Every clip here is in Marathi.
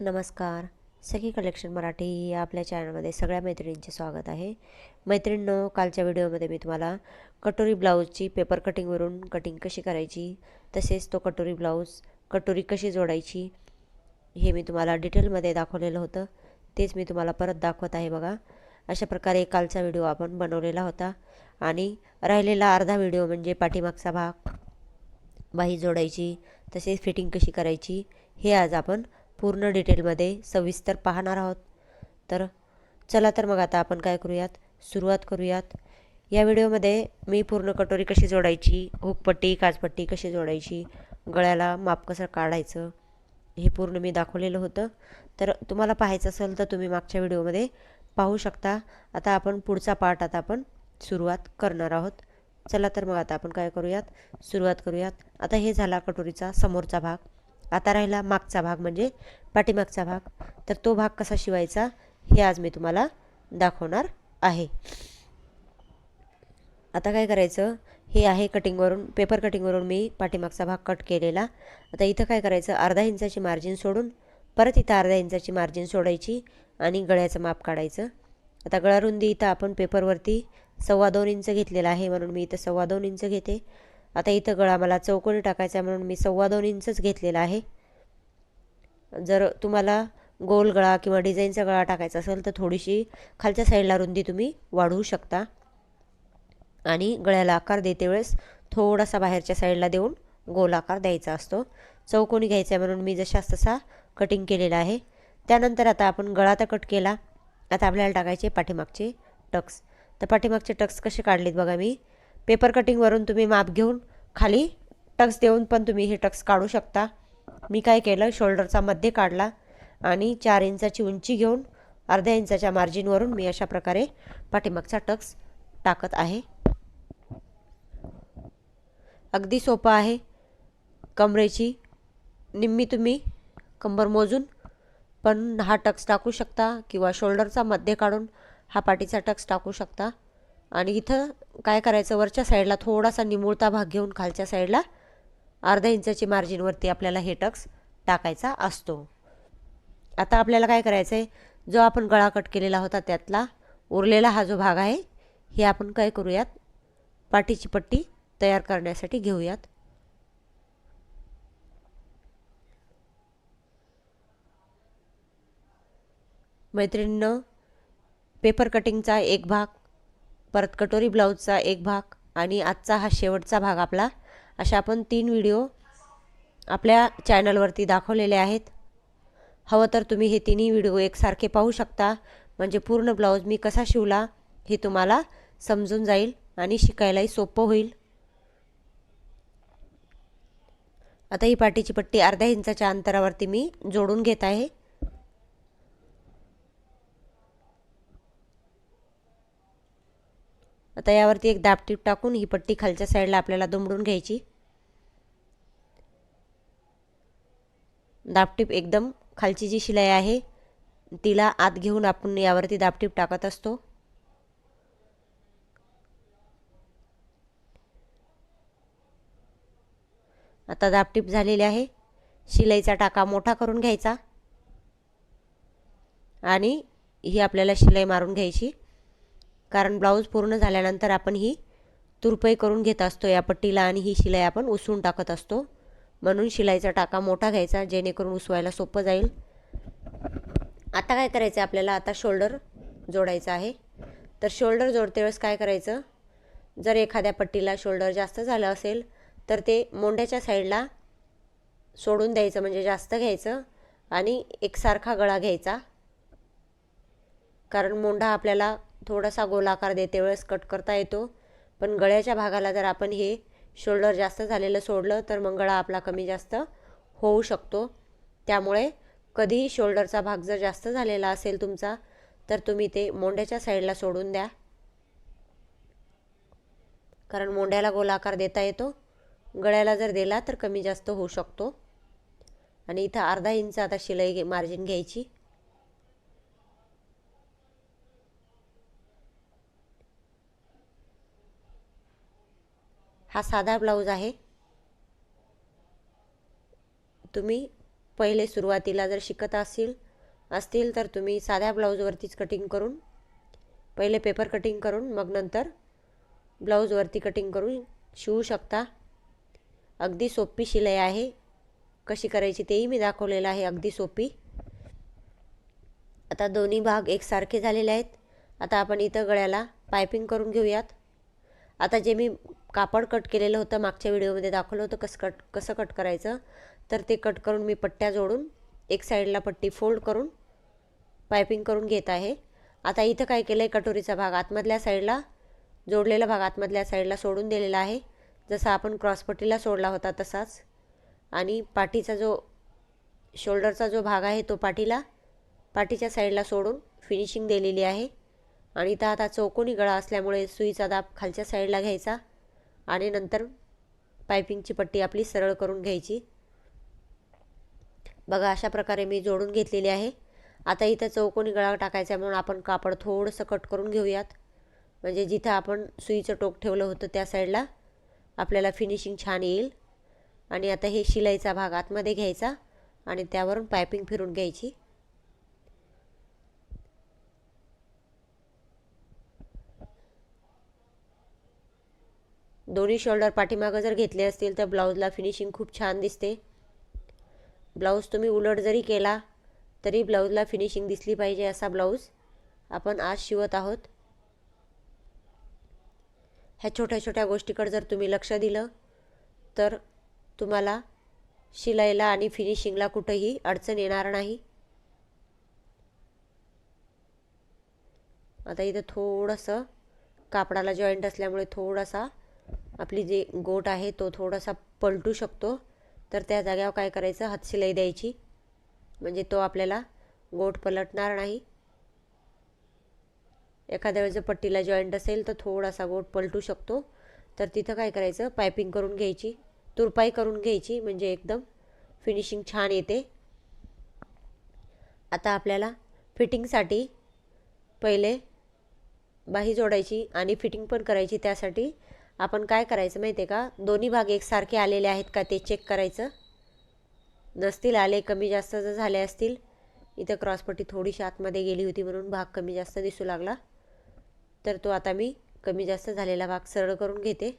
नमस्कार. सखी कलेक्शन मराठी या आपल्या चॅनलमध्ये सगळ्या मैत्रिणींचे स्वागत आहे. मैत्रिणींनो कालच्या व्हिडिओमध्ये मी तुम्हाला कटोरी ब्लाऊजची पेपर कटिंगवरून कटिंग कशी करायची तसेच तो कटोरी ब्लाऊज कटोरी कशी जोडायची हे मी तुम्हाला डिटेलमध्ये दाखवलेलं होतं. तेच मी तुम्हाला परत दाखवत आहे बघा. अशा प्रकारे कालचा व्हिडिओ आपण बनवलेला होता. आणि राहिलेला अर्धा व्हिडिओ म्हणजे पाठीमागचा भाग बाही जोडायची तसेच फिटिंग कशी करायची हे आज आपण पूर्ण डिटेलमध्ये सविस्तर पाहणार आहोत. तर चला तर मग आता आपण काय करूयात? सुरुवात करूयात. या व्हिडिओमध्ये मी पूर्ण कटोरी कशी जोडायची हुकपट्टी काचपट्टी कशी जोडायची गळ्याला माप कसं काढायचं हे पूर्ण मी दाखवलेलं होतं. तर तुम्हाला पाहायचं असेल तर तुम्ही मागच्या व्हिडिओमध्ये पाहू शकता. आता आपण पुढचा पार्ट आता आपण सुरुवात करणार आहोत. चला तर मग आता आपण काय करूयात? सुरुवात करूयात. आता हे झाला कटोरीचा समोरचा भाग. आता राहिला मागचा भाग म्हणजे पाठीमागचा भाग. तर तो भाग कसा शिवायचा हे आज मी तुम्हाला दाखवणार आहे. आता काय करायचं? हे आहे कटिंगवरून पेपर कटिंगवरून मी पाठीमागचा भाग कट केलेला. आता इथं काय करायचं? अर्धा इंचाची मार्जिन सोडून परत इथं अर्धा इंचाची मार्जिन सोडायची आणि गळ्याचं माप काढायचं. आता गळारुंदी इथं आपण पेपरवरती सव्वा दोन इंच घेतलेला आहे म्हणून मी इथं सव्वा दोन इंच घेते. आता इथं गळा मला चौकोनी टाकायचा म्हणून मी सव्वा दोन इंचच घेतलेला आहे. जर तुम्हाला गोल गळा किंवा डिझाईनचा गळा टाकायचा असेल तर थोडीशी खालच्या साईडला रुंदी तुम्ही वाढवू शकता. आणि गळ्याला आकार देते वेळेस थोडासा बाहेरच्या साईडला देऊन गोल आकार द्यायचा असतो. चौकोनी घ्यायचा आहे म्हणून मी जशास तसा कटिंग केलेला आहे. त्यानंतर आता आपण गळा तर कट केला. आता आपल्याला टाकायचे पाठीमागचे टक्स. तर पाठीमागचे टक्स कसे काढलेत बघा मी. पेपर कटिंगवरून तुम्ही माप घेऊन खाली टक्स देऊन पण तुम्ही हे टक्स काढू शकता. मी काय केलं? शोल्डरचा मध्ये काढला आणि चार इंचाची उंची घेऊन अर्ध्या इंचाच्या मार्जिनवरून मी अशा प्रकारे पाठीमागचा टक्स टाकत आहे. अगदी सोपं आहे. कमरेची निम्मी तुम्ही कंबर मोजून पण हा टक्स टाकू शकता किंवा शोल्डरचा मध्ये काढून हा पाठीचा टक्स टाकू शकता. आणि इथं काय करायचं वरच्या साईडला थोडासा निमुळता भाग घेऊन खालच्या साईडला अर्धा इंचाची मार्जिनवरती आपल्याला हे टक्स टाकायचा असतो. आता आपल्याला काय करायचं आहे जो आपण गळा कट केलेला होता त्यातला उरलेला हा जो भाग आहे हे आपण काय करूयात? पाठीची पट्टी तयार करण्यासाठी घेऊयात. मैत्रिणीनं पेपर कटिंगचा एक भाग परत कटोरी ब्लाऊजचा एक भाग आणि आजचा हा शेवटचा भाग आपला. अशा आपण तीन व्हिडिओ आपल्या चॅनलवरती दाखवलेले आहेत. हवं तर तुम्ही हे तिन्ही व्हिडिओ एकसारखे पाहू शकता. म्हणजे पूर्ण ब्लाऊज मी कसा शिवला हे तुम्हाला समजून जाईल आणि शिकायलाही सोपं होईल. आता ही पाठीची पट्टी अर्ध्या इंचाच्या अंतरावरती मी जोडून घेत आहे. आता यावरती एक दाबटीप टाकून ही पट्टी खालच्या साईडला आपल्याला दुमडून घ्यायची. दाबटीप एकदम खालची जी शिलाई आहे तिला आत घेऊन आपण यावरती दाबटीप टाकत असतो. आता दाबटीप झालेली आहे. शिलाईचा टाका मोठा करून घ्यायचा. आणि ही आपल्याला शिलाई मारून घ्यायची. कारण ब्लाऊज पूर्ण झाल्यानंतर आपण ही तुरपई करून घेत असतो. या पट्टीला आणि ही शिलाई आपण उसळून टाकत असतो. म्हणून शिलाईचा टाका मोठा घ्यायचा जेणेकरून उसवायला सोपं जाईल. आता काय करायचं? आपल्याला आता शोल्डर जोडायचं आहे. तर शोल्डर जोडते वेळेस काय करायचं? जर एखाद्या पट्टीला शोल्डर जास्त झालं असेल तर ते मोंड्याच्या साईडला सोडून द्यायचं म्हणजे जास्त घ्यायचं आणि एकसारखा गळा घ्यायचा. कारण मोंढा आपल्याला थोडासा गोलाकार देते वेळेस कट करता येतो. पण गळ्याच्या भागाला जर आपण हे शोल्डर जास्त झालेलं सोडलं तर मग गळा आपला कमी जास्त होऊ शकतो. त्यामुळे कधीही शोल्डरचा भाग जर जास्त झालेला असेल तुमचा तर तुम्ही ते मोंड्याच्या साईडला सोडून द्या. कारण मोंड्याला गोलाकार देता येतो. गळ्याला जर दिला तर कमी जास्त होऊ शकतो. आणि इथं अर्धा इंच आता शिलाई मार्जिन घ्यायची. हा साधा ब्लाऊज आहे. तुम्ही पहिले सुरुवातीला जर शिकत असतील असतील तर तुम्ही साध्या ब्लाऊजवरतीच कटिंग करून पहिले पेपर कटिंग करून मग नंतर ब्लाऊजवरती कटिंग करून शिवू शकता. अगदी सोपी शिलाई आहे. कशी करायची तेही मी दाखवलेलं आहे. अगदी सोपी. आता दोन्ही भाग एकसारखे झालेले आहेत. आता आपण इथं गळ्याला पायपिंग करून घेऊयात. आता जे मी कापड कट केलेलं होतं. मागच्या व्हिडिओमध्ये दाखवलं होतं कसं कट कसं कट करायचं. तर ते कट करून मी पट्ट्या जोडून एक साईडला पट्टी फोल्ड करून पायपिंग करून घेत आहे. आता इथं काय केलं आहे कटोरीचा भाग आतमधल्या साईडला जोडलेला भाग आतमधल्या साईडला सोडून दिलेला आहे. जसा आपण क्रॉसपट्टीला सोडला होता तसाच. आणि पाठीचा जो शोल्डरचा जो भाग आहे तो पाठीला पाठीच्या साईडला सोडून फिनिशिंग दिलेली आहे. आणि इथं आता चौकोनी गळा असल्यामुळे सुईचा दाब खालच्या साईडला घ्यायचा. आणि नंतर पायपिंगची पट्टी आपली सरळ करून घ्यायची. बघा अशा प्रकारे मी जोडून घेतलेली आहे. आता इथं चौकोनी गळा टाकायचा आहे म्हणून आपण कापड थोडंसं कट करून घेऊयात. म्हणजे जिथं आपण सुईचं टोक ठेवलं होतं त्या साईडला आपल्याला फिनिशिंग छान येईल. आणि आता हे शिलाईचा भाग आतमध्ये घ्यायचा आणि त्यावरून पायपिंग फिरून घ्यायची. दोन्ही शोल्डर पाठीमागं जर घेतले असतील तर ब्लाऊजला फिनिशिंग खूप छान दिसते. ब्लाऊज तुम्ही उलट जरी केला तरी ब्लाऊजला फिनिशिंग दिसली पाहिजे असा ब्लाऊज आपण आज शिवत आहोत. ह्या छोट्या छोट्या गोष्टीकडे जर तुम्ही लक्ष दिलं तर तुम्हाला शिलाईला आणि फिनिशिंगला कुठंही अडचण येणार नाही. आता इथं थोडंसं कापडाला जॉईंट असल्यामुळे थोडासा आपली जे गोट आहे तो थोडासा पलटू शकतो. तर त्या जाग्यावर काय करायचं? हातशिलाई द्यायची. म्हणजे तो आपल्याला गोट पलटणार नाही. एखाद्या वेळेस जर पट्टीला जॉईंट असेल तर थोडासा गोट पलटू शकतो. तर तिथं काय करायचं? पायपिंग करून घ्यायची. तुरपाई करून घ्यायची. म्हणजे एकदम फिनिशिंग छान येते. आता आपल्याला फिटिंगसाठी पहिले बाही जोडायची आणि फिटिंग पण करायची त्यासाठी. आपण काय करायचं माहिती आहे का? दोन्ही भाग एकसारखे आलेले आहेत का ते चेक करायचं. नसतील आले कमी जास्त जर झाले असतील इथं क्रॉसपट्टी थोडीशी आतमध्ये गेली होती म्हणून भाग कमी जास्त दिसू लागला. तर तो आता मी कमी जास्त झालेला भाग सरळ करून घेते.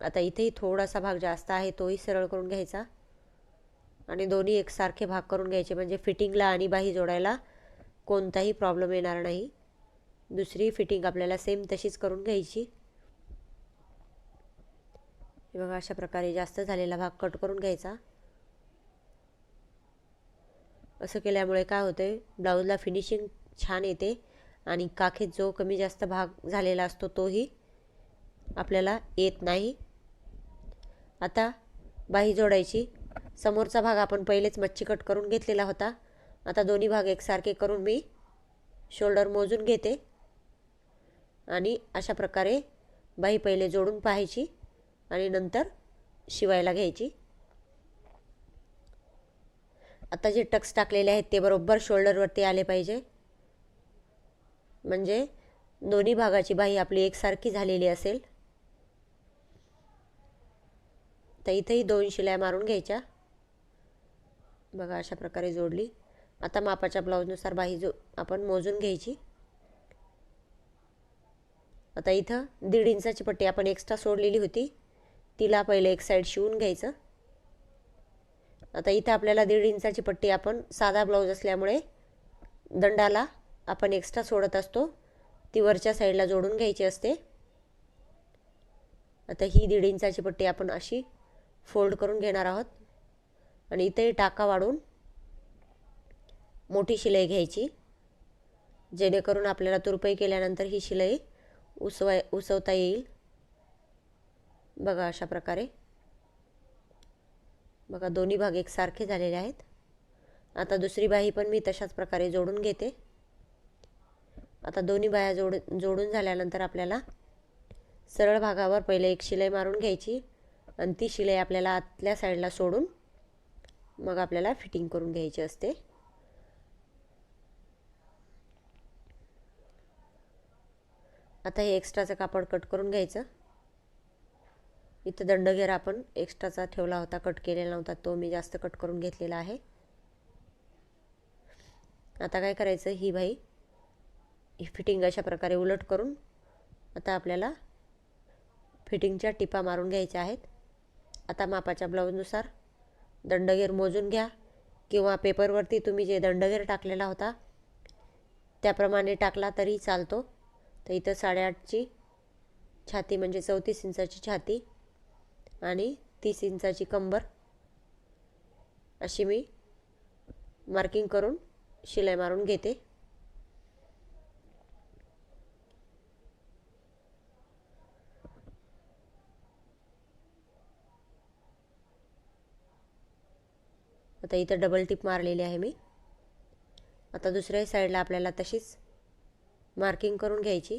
आता इथेही थोडासा भाग जास्त आहे तोही सरळ करून घ्यायचा. आणि दोन्ही एकसारखे भाग करून घ्यायचे म्हणजे फिटिंगला आणि बाही जोडायला कोणताही प्रॉब्लेम येणार नाही. दुसरी फिटिंग आपल्याला सेम तशीच करून घ्यायची. हे बघा अशा प्रकारे जास्त झालेला भाग कट करून घ्यायचा. असं केल्यामुळे काय होतं ब्लाऊजला फिनिशिंग छान येते आणि काखेत जो कमी जास्त भाग झालेला असतो तोही आपल्याला येत नाही. आता बाही जोडायची. समोरचा भाग आपण पहिलेच मच्छी कट करून घेतलेला होता. आता दोन्ही भाग एकसारखे करून मी शोल्डर मोजून घेते. आणि अशा प्रकारे बाही पहिले जोडून पाहायची. आणि नंतर शिवायला घ्यायची. आता जे टक्स टाकलेले आहेत ते बरोबर शोल्डरवरती आले पाहिजे. म्हणजे दोन्ही भागाची बाही आपली एकसारखी झालेली असेल. तर इथेही दोन शिलाया मारून घ्यायच्या. बघा अशा प्रकारे जोडली. आता मापाच्या ब्लाऊजनुसार बाही जो आपण मोजून घ्यायची. आता इथं दीड इंचाची पट्टी आपण एक्स्ट्रा सोडलेली होती. तिला पहिले एक साईड शिवून घ्यायचं. आता इथं आपल्याला दीड इंचाची पट्टी आपण साधा ब्लाऊज असल्यामुळे दंडाला आपण एक्स्ट्रा सोडत असतो. ती वरच्या साईडला जोडून घ्यायची असते. आता ही दीड इंचाची पट्टी आपण अशी फोल्ड करून घेणार आहोत. आणि इथंही टाका वाढून मोठी शिलाई घ्यायची. जेणेकरून आपल्याला तुरपई केल्यानंतर ही शिलाई उसवाय उसवता येईल. बघा अशा प्रकारे. बघा दोन्ही भाग एकसारखे झालेले आहेत. आता दुसरी बाही पण मी तशाच प्रकारे जोडून घेते. आता दोन्ही बाया जोड जोडून झाल्यानंतर आपल्याला सरळ भागावर पहिले एक शिलाई मारून घ्यायची आणि ती शिलाई आपल्याला आतल्या साईडला सोडून मग आपल्याला फिटिंग करून घ्यायची असते. आता हे एक्स्ट्राचं कापड कट करून घ्यायचं. इथं दंडघेर आपण एक्स्ट्राचा ठेवला होता. कट केलेला नव्हता. तो मी जास्त कट करून घेतलेला आहे. आता काय करायचं? ही बाई ही फिटिंग अशा प्रकारे उलट करून आता आपल्याला फिटिंगच्या टिपा मारून घ्यायच्या आहेत. आता मापाच्या ब्लाऊजनुसार दंडगेर मोजून घ्या किंवा पेपरवरती तुम्ही जे दंडगेर टाकलेला होता त्याप्रमाणे टाकला तरी चालतो. तर इथं साडेआठची छाती म्हणजे चौतीस इंचाची छाती आणि तीस इंचाची कंबर. अशी मी मार्किंग करून शिलाई मारून घेते. आता इथं डबल टिप मारलेली आहे मी. आता दुसऱ्याही साईडला आपल्याला तशीच मार्किंग करून घ्यायची.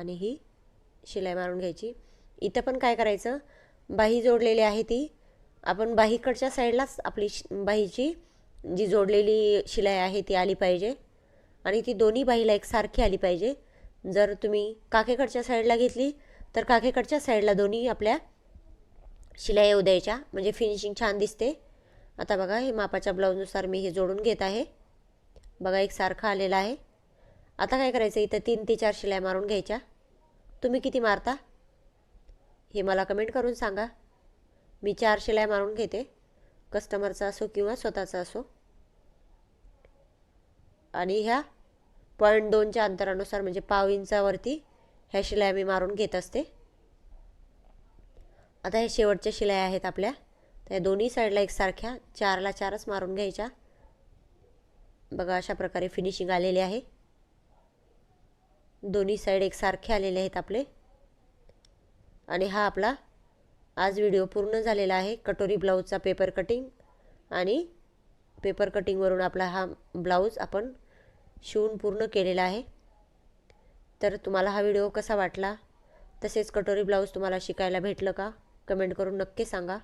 आणि ही शिलाई मारून घ्यायची. इथं पण काय करायचं? बाही जोडलेली आहे ती. आपण बाहीकडच्या साईडलाच आपली बाहीची जी जोडलेली शिलाई आहे ती आली पाहिजे. आणि ती दोन्ही बाईला एकसारखी आली पाहिजे. जर तुम्ही काकेकडच्या साईडला घेतली तर काकेकडच्या साईडला दोन्ही आपल्या शिलाई येऊ द्यायच्या. म्हणजे फिनिशिंग छान दिसते. आता बघा हे मापाच्या ब्लाऊजनुसार मी हे जोडून घेत आहे. बघा एकसारखं आलेलं आहे. आता काय करायचं? इथं तीन ते चार शिलाई मारून घ्यायच्या. तुम्ही किती मारता? हे मला कमेंट करून सांगा. मी चार शिलाई मारून घेते. कस्टमरचा असो किंवा स्वतःचा असो. आणि ह्या पॉईंट दोनच्या अंतरानुसार म्हणजे पाव इंचावरती ह्या शिलाई मी मारून घेत असते. आता हे शेवटच्या शिलाई आहेत आपल्या. त्या दोन्ही साईडला एकसारख्या चारला चारच मारून घ्यायच्या. बघा अशा प्रकारे फिनिशिंग आलेली आहे. दोन्ही साईड एकसारखे आलेले आहेत आपले. आणि हा आपला आज व्हिडिओ पूर्ण झालेला आहे. कटोरी ब्लाऊजचा पेपर कटिंग आणि पेपर कटिंगवरून आपला हा ब्लाऊज आपण शिवून पूर्ण केलेला आहे. तर तुम्हाला हा व्हिडिओ कसा वाटला? तसेच कटोरी ब्लाऊज तुम्हाला शिकायला भेटलं का? कमेंट करून नक्की सांगा.